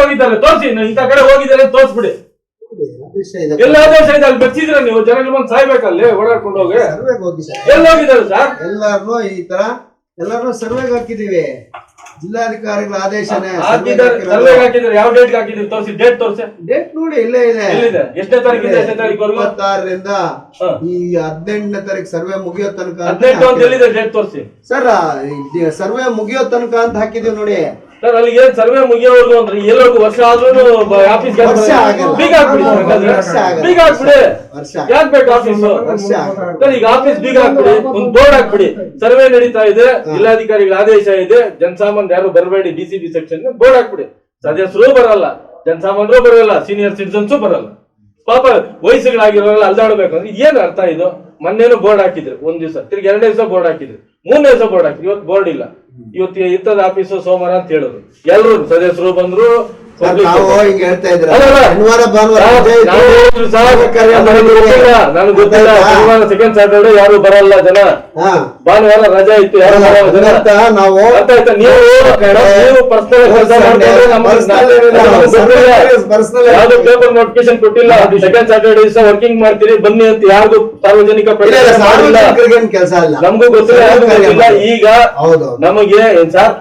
ಹೋಗಿದ್ದಾರೆ ತೋರಿಸಿ ಇಂಥ ಕಡೆ ಹೋಗಿದ್ದಾರೆ ತೋರಿಸ್ಬಿಡಿ. ಎಲ್ಲ ಆದೇಶ ಇದೆ. ಅಲ್ಲಿ ಬೆಚ್ಚಿದ್ರ ನೀವು ಜನಗಳು ಬಂದು ಸಾಯ್ಬೇಕಲ್ಲಿ ಓಡಾಡ್ಕೊಂಡು ಹೋಗಿ. ಎಲ್ಲ ಹೋಗಿದ್ದಾರೆ. ಎಲ್ಲಿ ಹೋಗಿದ್ದಾರೆ ಸರ್? ಎಲ್ಲಾರು ಈ ತರ ಎಲ್ಲಾರ್ನು ಸರ್ವೆಗೆ ಹಾಕಿದೀವಿ ಜಿಲ್ಲಾಧಿಕಾರಿಗಳ ಆದೇಶನೇ ಯಾವ ಡೇಟ್ ಹಾಕಿದ್ರು ತೋರಿಸಿ ಡೇಟ್ ತೋರಿಸಿ. ಡೇಟ್ ನೋಡಿ ಇಲ್ಲೇ ಇದೆ. ಎಷ್ಟೇ ತಾರೀಕಿಂದ ಎಷ್ಟನೇ ತಾರೀಕುವರೆಗೂ ಇಪ್ಪತ್ತಾರರಿಂದ ಈ ಹದಿನೆಂಟನೇ ತಾರೀಕು ಸರ್ವೆ ಮುಗಿಯೋ ತನಕ ಹದಿನೆಂಟು ಅಂತ ಡೇಟ್ ತೋರಿಸಿ? ಸರ್ ಸರ್ವೆ ಮುಗಿಯೋ ತನಕ ಅಂತ ಹಾಕಿದೀವಿ ನೋಡಿ. ಸರ್ ಅಲ್ಲಿ ಏನ್ ಸರ್ವೆ ಮುಗಿಯೋವರೆಗೂ ಅಂದ್ರೆ ಎಲ್ಲರಿಗೂ ವರ್ಷ ಆದ್ರೂ ಆಫೀಸ್. ಬೀಗ ಹಾಕ್ಬಿಡಿ. ಬೀಗ ಹಾಕ್ಬಿಡಿ. ವರ್ಷ ಬೇಕು ಆಫೀಸ್ ಸರ್ ಈಗ ಆಫೀಸ್ ಬೀಗ ಹಾಕ್ಬಿಡಿ ಒಂದ್ ಬೋರ್ಡ್ ಹಾಕ್ಬಿಡಿ. ಸರ್ವೆ ನಡೀತಾ ಇದೆ ಜಿಲ್ಲಾಧಿಕಾರಿಗಳ ಆದೇಶ ಇದೆ. ಜನಸಾಮಾನ್ಯ ಯಾರು ಬರಬೇಡಿ D C B section board ಹಾಕ್ಬಿಡಿ. ಸದಸ್ಯರು ಬರಲ್ಲ ಜನಸಾಮಾನ್ಯರು ಬರಲ್ಲ ಸೀನಿಯರ್ ಸಿಟಿಸನ್ಸು ಬರಲ್ಲ. ಪಾಪ ವಯಸ್ಸುಗಳಾಗಿರೋಲ್ಲ ಅಲ್ದಾಡ್ಬೇಕು ಅಂದ್ರೆ ಏನ್ ಅರ್ಥ ಇದು? ಮೊನ್ನೆನು ಬೋರ್ಡ್ ಹಾಕಿದ್ರು ಒಂದ್ ದಿವಸ ತಿರ್ಗಿ ಎರಡನೇ ದಿವಸ ಬೋರ್ಡ್ ಹಾಕಿದ್ರು. ಮೂರನೇ ದಿವಸ ಬೋರ್ಡ್ ಹಾಕಿದ್ರು ಇವತ್ತು ಬೋರ್ಡ್ ಇಲ್ಲ. ಇವತ್ತು ಇತ್ತದ ಆಫೀಸು ಸೋಮವಾರ ಅಂತ ಹೇಳಿದ್ರು ಎಲ್ಲರೂ ಸದಸ್ಯರು ಬಂದ್ರು ನಾವು ಹಿಂಗ್ ಹೇಳ್ತಾ ಇದ್ರೆ. ಶನಿವಾರ ಭಾನುವಾರ ನನಗೆ ಗೊತ್ತಿಲ್ಲ. ಶನಿವಾರ ಸೆಕೆಂಡ್ ಸ್ಯಾಟರ್ಡೆ ಯಾರು ಬರಲ್ಲ ಜನ. ಭಾನುವಾರ ರಜೆ ಇತ್ತು ಯಾರು ನಾವು ಪರ್ಸನಲ್ ಕೆಲಸ. ಯಾವ್ದು ಪೇಪರ್ ನೋಟಿಫಿಕೇಶನ್ ಕೊಟ್ಟಿಲ್ಲ. ಅದು ಸೆಕೆಂಡ್ ಸ್ಯಾಟರ್ಡೆ ದಿವಸ ವರ್ಕಿಂಗ್ ಮಾಡ್ತೀರಿ ಬನ್ನಿ ಅಂತ ಯಾರು ಸಾರ್ವಜನಿಕ ಕೆಲಸ ಇಲ್ಲ. ನಮಗೂ ಗೊತ್ತಿಲ್ಲ ಈಗ ಹೌದು. ನಮಗೆ ಏನ್ ಸರ್?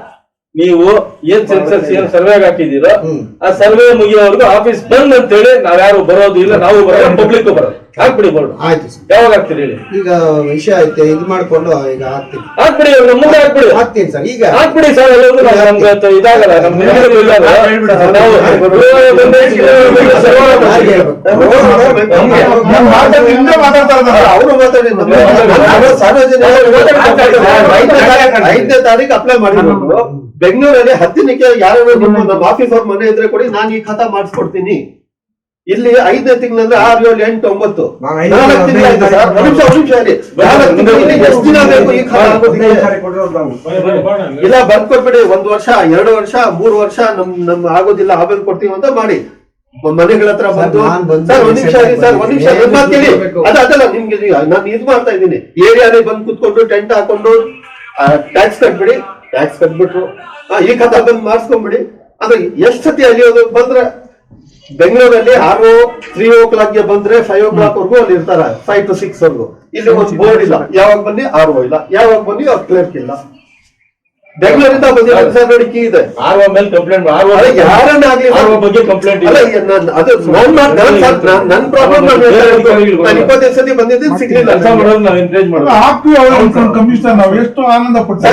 ನೀವು ಏನ್ ಸೆನ್ಸಸ್ ಏನ್ ಸರ್ವೆ ಹಾಕಿದ್ದೀರೋ ಆ ಸರ್ವೆ ಮುಗಿಯೋವರೆಗೂ ಆಫೀಸ್ ಬಂದ್ ಅಂತ ಹೇಳಿ ನಾವ್ ಯಾರು ಬರೋದು ಇಲ್ಲ ನಾವು ಬರೋದು ಪಬ್ಲಿಕ್ ಬರೋದು. ಹಾಕ್ಬಿಡಿ ಬೋರ್ಡ್. ಆಯ್ತು ಸರ್. ಯಾವಾಗ ಹಾಕ್ತೀರಿ ಹೇಳಿ? ಈಗ ವಿಷಯ ಐತೆ ಇದು ಮಾಡ್ಕೊಂಡು ಈಗ ಹಾಕ್ತೀನಿ. ಹಾಕ್ಬಿಡಿ ನಮ್ಮ ಮುಂದೆ ಹಾಕ್ಬಿಡಿ. ಹಾಕ್ತೀನಿ ಸರ್ ಈಗ. ಹಾಕ್ಬಿಡಿ ಸರ್ ನಮ್ಗೆ ಅದು ಇದಾಗಲ್ಲ ನಮ್ಗೆ ನೆಮ್ಮದಿ ಇಲ್ಲ. ನಾವು. ಅವರು ಐದನೇ ತಾರೀಕು ಅಪ್ಲೈ ಮಾಡಿರೋದು. ಬೆಂಗಳೂರಲ್ಲಿ ಹತ್ತಿನಕ್ಕೆ ಯಾರು ನಿಮ್ಮ ನಮ್ಮ ಆಫೀಸ್ ಅವ್ರ ಮನೆ ಇದ್ರೆ ಕೊಡಿ ನಾನು ಈ ಖಾತಾ ಮಾಡಿಸ್ಕೊಡ್ತೀನಿ. ಇಲ್ಲಿ ಐದನೇ ತಿಂಗಳಂದ್ರೆ ಆರು ಏಳು ಎಂಟು ಒಂಬತ್ತು. ನಾನು ಐದನೇ ನಾಲ್ಕು ತಿಂಗಳಾಯ್ತು ಸರ್? ಒಂದ್ ನಿಮಿಷ ಒಂದ್ ನಿಮಿಷ ಇರಿ. ನಾಲ್ಕು ತಿಂಗಳಲ್ಲಿ ಎಷ್ಟು ದಿನ ಬೇಕು ಈ ಖಾತಾ ಆಗೋದಕ್ಕೆ? ಇಲ್ಲ ಬರ್ದ್ ಕೊಟ್ಬಿಡಿ ಒಂದ್ ವರ್ಷ ಎರಡು ವರ್ಷ ಮೂರು ವರ್ಷ ನಮ್ ನಮ್ ಆಗೋದಿಲ್ಲ ಆಮೇಲೆ ಕೊಡ್ತೀವಿ ಅಂತ ಮಾಡಿ. ಮನೆಗಳ ಹತ್ರ ಬಂದು ಸರ್ ಒಂದ್ ನಿಮಿಷ ಸರ್ ಒಂದ್ ನಿಮಿಷ ಏನ್ ಬೇಕು? ಅದ ಅದಲ್ಲ ನಿಮ್ಗೆ ಇದು- ನಾನು ಇದು ಮಾಡ್ತಾ ಇದ್ದೀನಿ. ಏರಿಯಾನೇ ಬಂದು ಕುತ್ಕೊಂಡು ಟೆಂಟ್ ಹಾಕೊಂಡು ಟ್ಯಾಕ್ಸ್ ಕಟ್ಬಿಡಿ. ಟ್ಯಾಕ್ಸ್ ಕಟ್ಬಿಟ್ರು. ಆ, ಈ ಕಥಾ ಬಂದು ಮಾಡಿಸ್ಕೊಂಡ್ಬಿಡಿ ಅಂದ್ರೆ ಎಷ್ಟ್ ಸತಿ ಅಲ್ಲಿ ಬಂದ್ರೆ ಬೆಂಗಳೂರಲ್ಲಿ ಆರು ತ್ರೀ ಓ ಕ್ಲಾಕ್ಗೆ ಬಂದ್ರೆ ಫೈವ್ ಓ ಕ್ಲಾಕ್ ವರ್ಗು ಅಲ್ಲಿ ಇರ್ತಾರೆ ಫೈವ್ ಟು ಸಿಕ್ಸ್ ವರ್ಗು. ಇಲ್ಲಿ ಒಂದು ಬೋರ್ಡ್ ಇಲ್ಲ. ಯಾವಾಗ ಬನ್ನಿ? ಆರ್ ಓ ಇಲ್ಲ. ಯಾವಾಗ ಬನ್ನಿ? ಅವ್ರ ಕ್ಲರ್ಕ್ ಇಲ್ಲ. ಬೆಂಗಳೂರಿಂದ ಬಂದಿರೋ ಸರ್ ನೋಡಿ ಕೀ ಇದೆ. ಆರ್ ಒ ಮೇಲೆ ಕಂಪ್ಲೇಂಟ್ ಆರ್ ಅಲ್ಲ, ಯಾರನ್ನ ಆಗ್ಲಿ ಆರ್ ಬಗ್ಗೆ ಕಂಪ್ಲೇಂಟ್ ಇಲ್ಲ. ಈಗ ನಾನ್- ಅದು ನಾನ್ ಮಾಡ್- ನನ್ನ ಪ್ರಾಬ್ಲಮ್ ನಾನು ಇಪ್ಪತ್ತೈದು ಸತಿ ಬಂದಿದ್ದೆ ಸಿಗ್ಲಿಲ್ಲ ಕೆಲಸ ಮಾಡೋದು ನಾವು ಎನ್ಕರೇಜ್ ಮಾಡೋದು. ಹಾಕ್ತೀವಿ ಅವರು ಕಮಿಷನರ್ ನಾವು ಎಷ್ಟು ಆನಂದ ಸರ್, ಪಡ್ತೀವಿ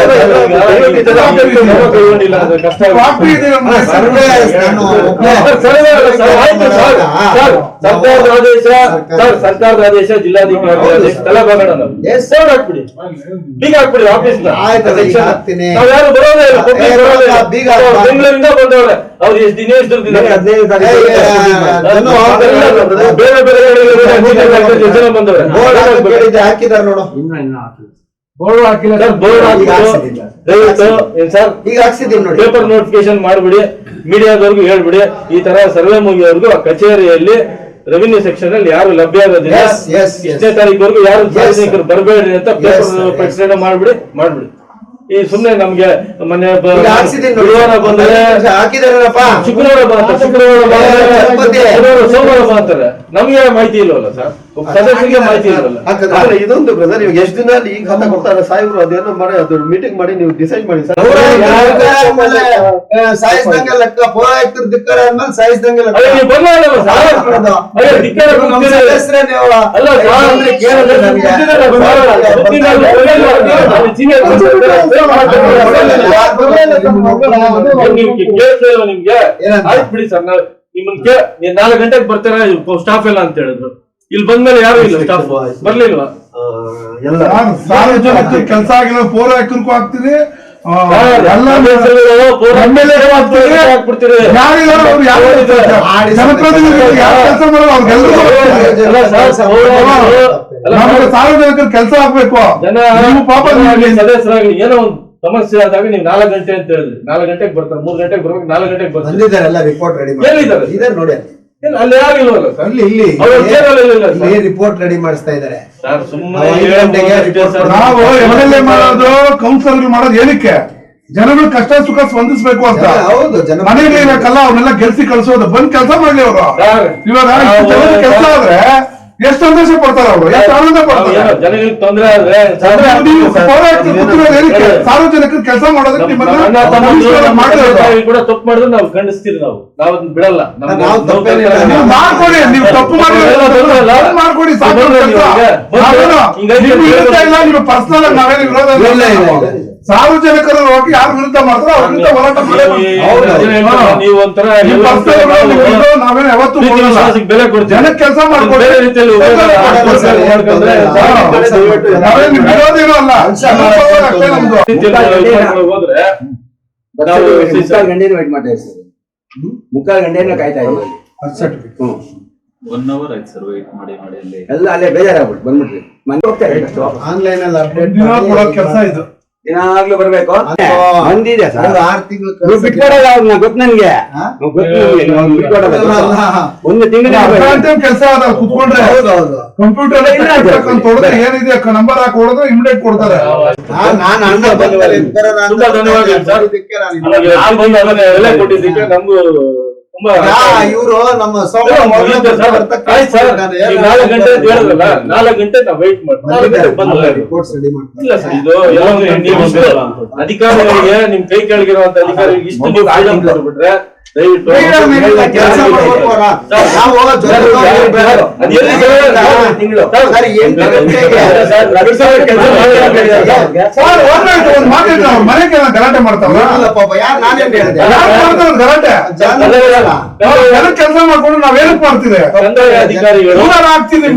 ಕಷ್ಟ ಸರ್ವೆ ಸರ್ಕಾರದ ಆದೇಶ ಸರ್ ಸರ್ಕಾರದ ಆದೇಶ ಜಿಲ್ಲಾಧಿಕಾರಿ ಆದೇಶ ಸರ್. ಎಲ್ಲ ಬರೋಣ ನಾವು ಸರ್ ಹಾಕ್ಬಿಡಿ. ಬೀಗ ಹಾಕ್ಬಿಡಿ ಆಫೀಸ್ ಆಯ್ತು, ಈಗ ಹಾಕ್ತೀನಿ. ಯಾರು ಬರೋದೇ ಇಲ್ಲ. ಬೀಗ. ಬೆಂಗಳೂರಿಂದ ಬಂದವ್ರೆ. ಅವ್ರು ಎಷ್ಟು ದಿನ ಎಷ್ಟು? ಹದಿನೈದು ಬೇರೆ ಬೇರೆ ಜನ ಬಂದವ್ರೆ. ಹಾಕಿದಾರೆ ನೋಡು. ಬೋರ್ಡ್ ಹಾಕಿಲ್ಲ ಸರ್ ಬೋರ್ಡ್ ಈಗ ಹಾಕ್ಬಿಟ್ಟು ದಯವಿಟ್ಟು ಏನ್ ಸರ್? ಈಗ ನೋಡಿ. ಪೇಪರ್ ನೋಟಿಫಿಕೇಶನ್ ಮಾಡ್ಬಿಡಿ. ಮೀಡಿಯಾದವ್ರಿಗೂ ಹೇಳ್ಬಿಡಿ. ಈ ತರ ಸರ್ವೆ ಮುಗಿಯೋರ್ಗು ಆ ಕಚೇರಿಯಲ್ಲಿ ರೆವಿನ್ಯೂ ಸೆಕ್ಷನ್ ಅಲ್ಲಿ ಯಾರು ಲಭ್ಯ ಇರೋದಿಲ್ಲ ಎಷ್ಟನೇ ತಾರೀಕು ಯಾರು ಸಾರ್ವಜನಿಕರು ಬರಬೇಡ್ರಿ ಅಂತ ಪೇಪರ್. ಪ್ರಕಟಣೆ ಮಾಡ್ಬಿಡಿ ಮಾಡ್ಬಿಡಿ. ಈ ಸುಮ್ನೆ ನಮ್ಗೆ ಮನೆ ಬ- ಈಗ ಹಾಕ್ಸಿದೀನಿ ನೋಡಿ. ಗುರುವಾರ ಬಂದ್ರೆ ಹಾಕಿದಾರಪ್ಪ ಶುಕ್ರವಾರ ಶುಕ್ರವಾರ. ಸೋಮವಾರ ಅಂತಾರೆ ನಮ್ಗೆ ಮಾಹಿತಿ ಇಲ್ಲವಲ್ಲ ಸರ್? ಸದಸ್ಯರಿಗೆ ಮಾಹಿತಿ ಇದೊಂದು ಬ್ರದರ್ ಇವಾಗ ಎಷ್ಟು ದಿನ ಅಲ್ಲಿ ಈ ಖಾತಾ ಕೊಡ್ತಾರೆ ಸಾಹೇಬ್ರು ಅದೇನೋ ಮಾಡಿ ಅದು ಮೀಟಿಂಗ್ ಮಾಡಿ ನೀವು ಡಿಸೈಡ್ ಮಾಡಿ ಸರ್ ಸಾಯಿಸ್ದಂಗೆ ಲೆಕ್ಕ ಸಾಯಿಸ್ದಂಗೆ ನಮ್ಗೆ. ಆಯ್ತು ಬಿಡಿ ಸರ್ ನಾಲ್ಕು ಗಂಟೆಗೆ ಬರ್ತಾರ ಸ್ಟಾಫ್ ಎಲ್ಲ ಅಂತ ಹೇಳಿದ್ರು ಇಲ್ಲಿ ಬಂದ್ಮೇಲೆ ಯಾರು ಇಲ್ಲ ಸ್ಟಾಫ್ ಬರ್ಲಿಲ್ವಾ? ಆ, ಎಲ್ಲ. ಸಾರ್ವಜನಿಕ ಕೆಲಸ ಆಗಿಲ್ಲ ಪೋರ ಹಾಕನ್ಕು ಹಾಕ್ತೀರಿ ಸಾರ್ವಜನಿಕರ ಕೆಲಸ ಆಗ್ಬೇಕು. ಸದಸ್ಯರಾಗ್ಲಿ ಏನೋ ಒಂದು ಸಮಸ್ಯೆ ಆದಾಗ ನೀವು ನಾಲ್ಕು ಗಂಟೆ ಅಂತ ಹೇಳಿದ್ರಿ. ನಾಲ್ಕು ಗಂಟೆಗೆ ಬರ್ತಾರೆ ಮೂರ್ ಗಂಟೆಗೆ ಬರ್ಬೇಕು ನಾಲ್ಕು ಗಂಟೆಗೆ ಬರ್ತಾರೆ. ಬಂದಿದ್ದಾರೆ ಎಲ್ಲ ರಿಪೋರ್ಟ್ ರೆಡಿ ಎಲ್ಲಿದ್ದಾರೆ? ಇದಾರೆ ನೋಡಿ ಅಲ್ಲಿ. ಇಲ್ಲ, ಅಲ್ಲಿ ಯಾರು ಸರ್. ಇಲ್ಲಿ ಇಲ್ಲಿ ಅವ್ರ ಚೇರಲ್ಲಿ ಇಲ್ಲ ಸರ್. ಇಲ್ಲಿ ರಿಪೋರ್ಟ್ ರೆಡಿ ಮಾಡಿಸ್ತಾ ಇದ್ದಾರೆ. ಸರ್ ಸುಮ್ಮನೆ ನಾವು ಐದು ಗಂಟೆಗೆ report ನಾವು ಎಂ ಎಲ್ ಎ ಮಾಡೋದು ಕೌನ್ಸಿಲರ್ ಮಾಡೋದು ಏನಕ್ಕೆ? ಜನಗಳ ಕಷ್ಟ ಸುಖ ಸ್ಪಂದಿಸ್ಬೇಕು ಅಂತ. ಹೌದು ಜನ ಮನೆಗೆ ಇರಕ್ಕಲ್ಲ ಅವ್ರನ್ನೆಲ್ಲ ಗೆಲ್ಸಿ ಕಳ್ಸೋದು ಬಂದ್ ಕೆಲಸ ಮಾಡ್ಲಿ ಅವರು. ಸರ್, ಇವಾಗ ನಾವು- ಕೆಲಸ ಆದ್ರೆ ಎಷ್ಟು ಸಂತೋಷ ಪಡ್ತಾರೆ ಅವರು? ಎಷ್ಟು ಆನಂದ ಪಡ್ತಾರೆ ಜನಗಳಿಗೆ ತೊಂದರೆ ಆದ್ರೆ ಸಾರ್ವಜನಿಕರು ಕೆಲಸ ಮಾಡೋದಕ್ಕೆ ನಿಮ್ಮನ್ನ ಕೂಡ ತಪ್ಪು ಮಾಡಿದ್ರೆ ನಾವು ಖಂಡಿಸ್ತೀವಿ ನಾವು. ನಾವು ಅದನ್ನ ಬಿಡಲ್ಲ ಮಾಡ್ಕೊಡಿ ನೀವು ತಪ್ಪು. ಮಾಡ್ಕೊಡಿ ಸಾಕು ಪರ್ಸನಲ್ ನಾವೇನು ವಿರೋಧ ಸಾರ್ವಜನಿಕರು ಹೋಗಿ ಯಾರು ವಿರುದ್ಧ ಮಾಡ್ತಾರೋ ಅವ್ರ ವಿರುದ್ಧ ಹೋರಾಟ ನಾವೇನು ಯಾವತ್ತೂ. ಬೆಲೆ. ಜನಕ್ಕೆ ಕೆಲಸ ಮಾಡ್ಕೊಡಿ. ನಾವೇನು ವಿರೋಧಿನೂ ಅಲ್ಲ. ನಾವು ಮುಕ್ಕಾಲು ಗಂಟೆನೂ ವೇಟ್ ಮಾಡ್ತಾ ಇದ್ದೀವಿ. ಮುಕ್ಕಾಲು ಗಂಟೆನೂ ಕಾಯ್ತಾ ಇದ್ದೀವಿ. ಹ್ಮ್. ಒನ್ ಅವರ್ ಆಯ್ತು ಸರ್ ವೆಯ್ಟ್ ಮಾಡಿ ಮಾಡಿ ಎಲ್ಲ ಅಲ್ಲೇ ಬೇಜಾರಾಗ್ಬಿಟ್ಟು ಬಂದ್ಬಿಟ್ರಿ. ಮನೆ ಹೋಗ್ತಾರೆ ಆನ್ಲೈನ್ ಅಲ್ಲಿ ಅಪ್ಡೇಟ್ ಕೆಲಸ ಇದು. ದಿನಾಗ್ಲೂ ಬರ್ಬೇಕು. ಬಂದಿದೆ ಸರ್. ಆರು ತಿಂಗಳು ನೀವು ಬಿಟ್ಕೊಡಲ್ಲ ಅವ್ರನ್ನ ಗೊತ್ತು ನನ್ಗೆ. ಒಂದು ತಿಂಗಳು ಕೆಲಸ ಅದ ಕುತ್ಕೊಂಡ್ರೆ. ಹೌದು ಹೌದು. ಕಂಪ್ಯೂಟರ್ ಏನಿದೆ? ನಂಬರ್ ಹಾಕಿ ಹೊಡೆದ್ರೆ ಇಮಿಡಿಯೇಟ್ ಕೊಡ್ತಾರೆ. ನಾನ್- ಬಂದು ಎಲ್ಲ ಕೊಟ್ಟಿದ್ದಕ್ಕೆ ನಮಗೂ ಇವ್ರು ನಮ್ಮ ನಾಲ್ಕು ಗಂಟೆ ಹೇಳಿದ್ರಲ್ಲ ನಾಲ್ಕು ಗಂಟೆ ನಾವು ವೇಟ್ ಮಾಡ್ತೀವಿ. ಅಧಿಕಾರಿಗಳಿಗೆ ನಿಮ್ ಕೈ ಕೆಳಗಿರುವಂತ ಅಧಿಕಾರಿಗಳಿಗೆ ಇಷ್ಟು ನೀವು Freedom ಏನಿಲ್ಲ, ಕೆಲ್ಸ ಸರ್, ಕೆಲಸ ಗಲಾಟೆ ಮಾಡ್ತಾರೆ ಗಲಾಟೆ? ಕೆಲಸ ಮಾಡ್ಕೊಂಡು ನಾವ್ ಏನಕ್ ಮಾಡ್ತೀವಿ. ಕಂದಾಯ ಅಧಿಕಾರಿಗಳು ನೂರಾರು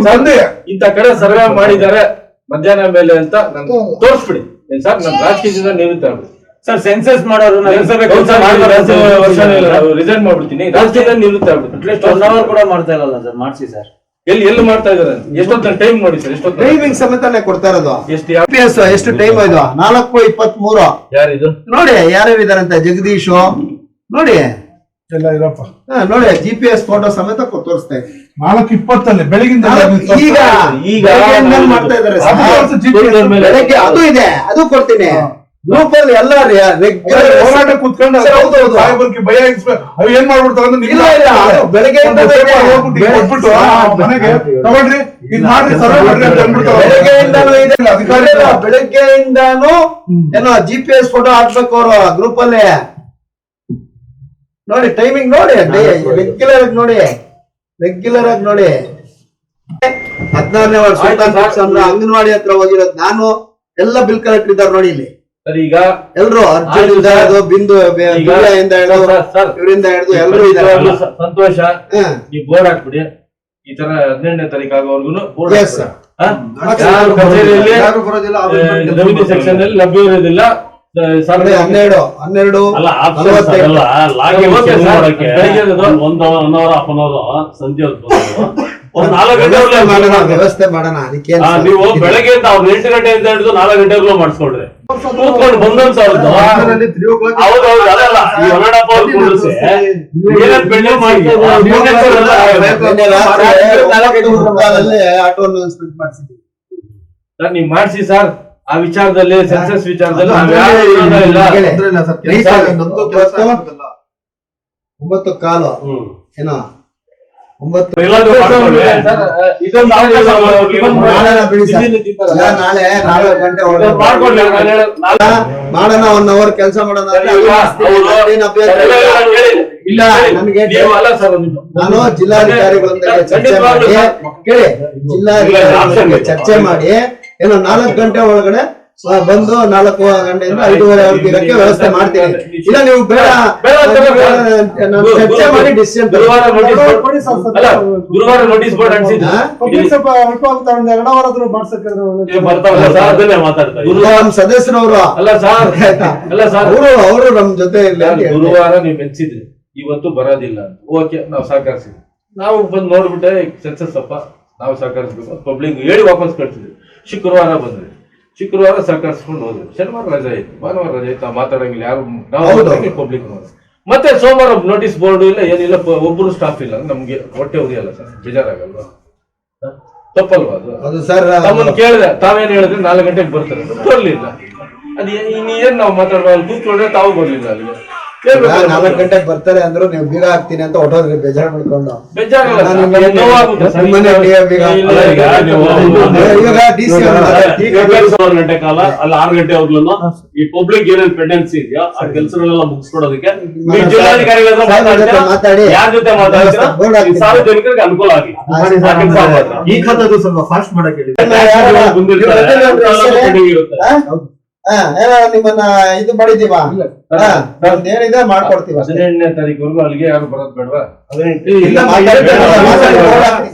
ತಂದೆ. ಇಂತ ಕಡೆ ಸರ್ವೆ ಮಾಡಿದ್ದಾರೆ ಮಧ್ಯಾಹ್ನ ಮೇಲೆ ಅಂತ ನನ್ಗೆ ತೋರಿಸ್ಬಿಡಿ. ಸರ್ ನಮ್ ರಾಜಕೀಯದಿಂದ ನಿವೃತ್ತ ಆಗ್ಬಿಡಿ ಸರ್ ಸೆನ್ಸಸ್ ಮಾಡೋರು ರಿಸೈನ್ ಮಾಡ್ಬಿಡ್ತೀನಿ. ರಾಜ್ಯದಲ್ಲಿ ನಿಲ್ಲುತ್ತೆ ಅಟ್ಲೀಸ್ಟ್ ಒನ್ ಅವರ್ ಕೂಡ ಮಾಡ್ತಾ ಇರಲ್ಲ ಸರ್ ಮಾಡಿಸಿ ಸರ್. ಎಲ್ಲಿ ಎಲ್ಲಿ ಮಾಡ್ತಾ ಇದಾರೆ ಎಷ್ಟೊತ್ತ ಟೈಮ್ ನೋಡಿ ಸರ್ ಎಷ್ಟೊತ್ತ ಟೈಮಿಂಗ್ ಸಮೇತನೇ ಕೊಡ್ತಾ ಇರೋದು. ಎಷ್ಟು ಎಸ್ ಎಷ್ಟು ಟೈಮ್ ಇದು? ನಾಲ್ಕು ಇಪ್ಪತ್ತ್ ಮೂರು ಯಾರಿದು? ನೋಡಿ ಯಾರ್ಯಾರು ಇದಾರಂತೆ ಜಗದೀಶ್. ನೋಡಿ. ಎಲ್ಲ ಇರಪ್ಪ. ಹಾ, ನೋಡಿ ಜಿ ಪಿ ಎಸ್ ಫೋಟೋ ಸಮೇತ ಕೊ- ತೋರಿಸ್ತಾ ಇದೆ. ನಾಲ್ಕು ಇಪ್ಪತ್ತಲ್ಲಿ ಬೆಳಗಿಂದ ಈಗ ಈಗ ಮಾಡ್ತಾ ಇದಾರೆ ಅದು ಇದೆ ಅದು ಕೊಡ್ತೀನಿ. ಗ್ರೂಪ್ ಅಲ್ಲಿ ಎಲ್ಲ ರೆಗ್ಯುಲರ್ ಹೋರಾಟ ಕುತ್ಕೊಂಡು. ಸಾಹೇಬರಿಗೆ ಭಯ ಅವ್ ಏನ್ ಮಾಡ್ಬಿಡ್ತಾರೆ ಇಲ್ಲ, ಇಲ್ಲ. ಕೊಟ್ಬಿಟ್ಟು ಮನೆಗೆ ತಗೊಳ್ರಿ ಇದ್ ಮಾಡ್ರಿ ಸರ್ವೆ ಮಾಡ್ರಿ ಅಂತ ಅಂದ್ಬಿಡ್ತಾರೆ. ಬೆಳಗ್ಗೆಯಿಂದಾನು ಇದೆ ಇಲ್ಲ, ಅಧಿಕಾರಿ ಬೆಳಗ್ಗೆಯಿಂದಾನು ಏನೋ ಜಿ ಪಿ ಎಸ್ ಫೋಟೋ ಹಾಕ್ಬೇಕು ಅವರು ಗ್ರೂಪ್ ಅಲ್ಲಿ ನೋಡಿ ಟೈಮಿಂಗ್ ನೋಡಿ ರೆಗ್ಯುಲರ್ ಆಗಿ ನೋಡಿ ರೆಗ್ಯುಲರ್ ಆಗಿ ನೋಡಿ ಹದಿನಾರನೇ ವಾರ್ಡ್ ಸುಲ್ತಾನ್ ಬಾಕ್ಸ್ ಅಂದ್ರೆ ಅಂಗನವಾಡಿ ಹತ್ರ ಹೋಗಿರೋದು ನಾನು ಎಲ್ಲ ಬಿಲ್ ಕಲೆಕ್ಟರ್ ಇದ್ದಾರೆ ನೋಡಿ ಇಲ್ಲಿ ಸರ್ ಈಗ ಎಲ್ರು ಅರ್ಜುನ್ ಆಯ್ತು ಹಿಡಿದು ಬಿಂದು ಹಿಡಿದು ಇವರಿಂದ ಹಿಡಿದು ಎಲ್ಲರೂ ಇದ್ದಾರೆ. ಸಂತೋಷ. ನೀವು ಬೋರ್ಡ್ ಹಾಕ್ಬಿಡಿ. ಈ ತರ ಹದಿನೆಂಟನೇ ತಾರೀಕು ಆಗೋವರೆಗೂ ಬೋರ್ಡ್ ಕಚೇರಿಯಲ್ಲಿ ಬರೋದಿಲ್ಲ ಸೆಕ್ಷನ್ ಅಲ್ಲಿ ಲಭ್ಯ ಇರೋದಿಲ್ಲ. ಆ, ಹನ್ನೆರಡು ಹನ್ನೆರಡು ಒಂದ್ one hour half an hour ಸಂಜೆ ವ್ಯವಸ್ಥೆ ಮಾಡೋಣ ನೀವು ಬೆಳಗ್ಗೆ ಅವ್ರು ಎಂಟು ಗಂಟೆಯಿಂದ ಹಿಡಿದು ನಾಲ್ಕು ಗಂಟೆಗೂ ಮಾಡಿಸ್ಕೊಡ್ರಿ. ಕೂತ್ಕೊಂಡು ಬಂದಂತ ಸರ್ ನೀವು ಮಾಡಿಸಿ ಸರ್. ಆ ವಿಚಾರದಲ್ಲಿ ಸೆನ್ಸಸ್ ವಿಚಾರದಲ್ಲಿ ಒಂಬತ್ತು ಕಾಲು. ಏನೋ ಒಂಬತ್ತು ನಾಳೆ ನಾಲ್ಕು ಗಂಟೆ ಮಾಡೋಣ ಒನ್ ಅವರ್ ಕೆಲಸ ಮಾಡೋಣ ಇಲ್ಲ, ಸರ್ ನಾನು ಜಿಲ್ಲಾಧಿಕಾರಿಗಳೊಂದಿಗೆ ಚರ್ಚೆ ಮಾಡಿ ಕೇಳಿ ಜಿಲ್ಲಾಧಿಕಾರಿಗಳೊಂದಿಗೆ ಚರ್ಚೆ ಮಾಡಿ ಏನೋ ನಾಲ್ಕು ಗಂಟೆ ಒಳಗಡೆ ಬಂದು ನಾಲ್ಕು ಗಂಟೆಯಿಂದ ಐದೂವರೆ ದಿನಕ್ಕೆ ವ್ಯವಸ್ಥೆ ಮಾಡ್ತೀನಿ. ಇಲ್ಲ ನೀವು ಬೇಡ. ಚರ್ಚೆ ಮಾಡಿ ಡಿಸಿಷನ್ ಗುರುವಾರ ನೋಟಿಸ್ ಬೋರ್ಡ್ ಸ್ವಲ್ಪ ಅಲ್ಪ ಆಗ್ತಾ ಒಂದು ಎರಡು ವಾರ ಆದ್ರೂ ಸದಸ್ಯರವರು. ಅಲ್ಲ ಸರ್ ಅಲ್ಲ ಸರ್. ಅವರು ಅವರು ನಮ್ ಜೊತೆ. ಗುರುವಾರ ನೀವು ಮೆಚ್ಚಿದ್ರಿ ಇವತ್ತು ಬರೋದಿಲ್ಲ ಓಕೆ ನಾವು ಸಹಕರಿಸಿದ್ವಿ. ನಾವು ಬಂದು ನೋಡ್ಬಿಟ್ಟೆ ಸೆನ್ಸಸ್ ಅಪ್ಪ. ನಾವು ಸಹಕರಿಸ್ಬೇಕು. ಪಬ್ಲಿಕ್ ಹೇಳಿ ವಾಪಸ್ ಕಳ್ಸಿದ್ವಿ. ಶುಕ್ರವಾರ ಬಂದ್ರಿ ಶುಕ್ರವಾರ ಸಹಕರಿಸ್ಕೊಂಡು ಹೋದ್ರು. ಶನಿವಾರ ರಜೆ ಇತ್ತು. ಭಾನುವಾರ ರಜೆ ಇತ್ತು. ಮಾತಾಡಂಗಿಲ್ಲ. ಯಾರು ನಾವು ಪಬ್ಲಿಕ್ ಮತ್ತೆ ಸೋಮವಾರ ನೋಟಿಸ್ ಬೋರ್ಡ್ ಇಲ್ಲ ಏನಿಲ್ಲ ಒಬ್ಬರು ಸ್ಟಾಫ್ ಇಲ್ಲ. ನಮ್ಗೆ ಹೊಟ್ಟೆ ಉರಿಯಲ್ಲ ಸರ್. ಬೇಜಾರಾಗಲ್ವಾ? ತಪ್ಪಲ್ವಾ ಅದು? ಅದು ಸರ್ ತಮ್ಮನ್ನ ಕೇಳಿದೆ. ತಾವೇನ್ ಹೇಳಿದ್ರೆ? ನಾಲ್ಕು ಗಂಟೆಗೆ ಬರ್ತಾರೆ. ಬರ್ಲಿಲ್ಲ ಅದು ಇನ್ನೇನು ನಾವು ಮಾತಾಡುವ ಕೂತ್ಕೊಂಡ್ರೆ ತಾವು ಬರ್ಲಿಲ್ಲ ಅಲ್ಲಿಗೆ. ನಾಲ್ಕು ಗಂಟೆಗೆ ಬರ್ತಾರೆ ಅಂದ್ರು ನೀವು ಬೀಗ ಹಾಕ್ತೀನಿ ಅಂತ ಹೊಟ್ಟೋದ್ರಿ ಬೇಜಾರ್ ಮಾಡ್ಕೊಂಡು ಅಲ್ಲ, ಆರು ಗಂಟೆ ಕಾಲ ಅಲ್ಲಿ ಆರು ಗಂಟೆವರೆಗೂ ಈ ಪಬ್ಲಿಕ್ ಏನೇನ್ ಪೆಂಡೆನ್ಸಿ ಇದೆಯಾ ಆ ಕೆಲಸಗಳೆಲ್ಲ ಮುಗಿಸ್ಕೊಡೋದಕ್ಕೆ? ಮಾತಾಡಿ. ಯಾರ್ ಜೊತೆ ಮಾತಾಡ್ತೀರಾ? ಸಾರ್ವಜನಿಕರಿಗೆ ಅನುಕೂಲ ಆಗಿ. ಈ ಖಾತದ್ದು ಸ್ವಲ್ಪ ಫಾಸ್ಟ್ ಮಾಡಕ್ಕೆ ಏನೋ ನಿಮ್ಮನ್ನ ಇದು ಮಾಡಿದೀವ ಏನಿದೆ ಮಾಡ್ಕೊಡ್ತೀವಿ ಹದಿನೆಂಟನೇ ತಾರೀಕು ಅಲ್ಲಿಗೆ ಯಾರು ಬರೋದ್ ಬೇಡವಾ? ಹಾಕ್ತೀನಿ.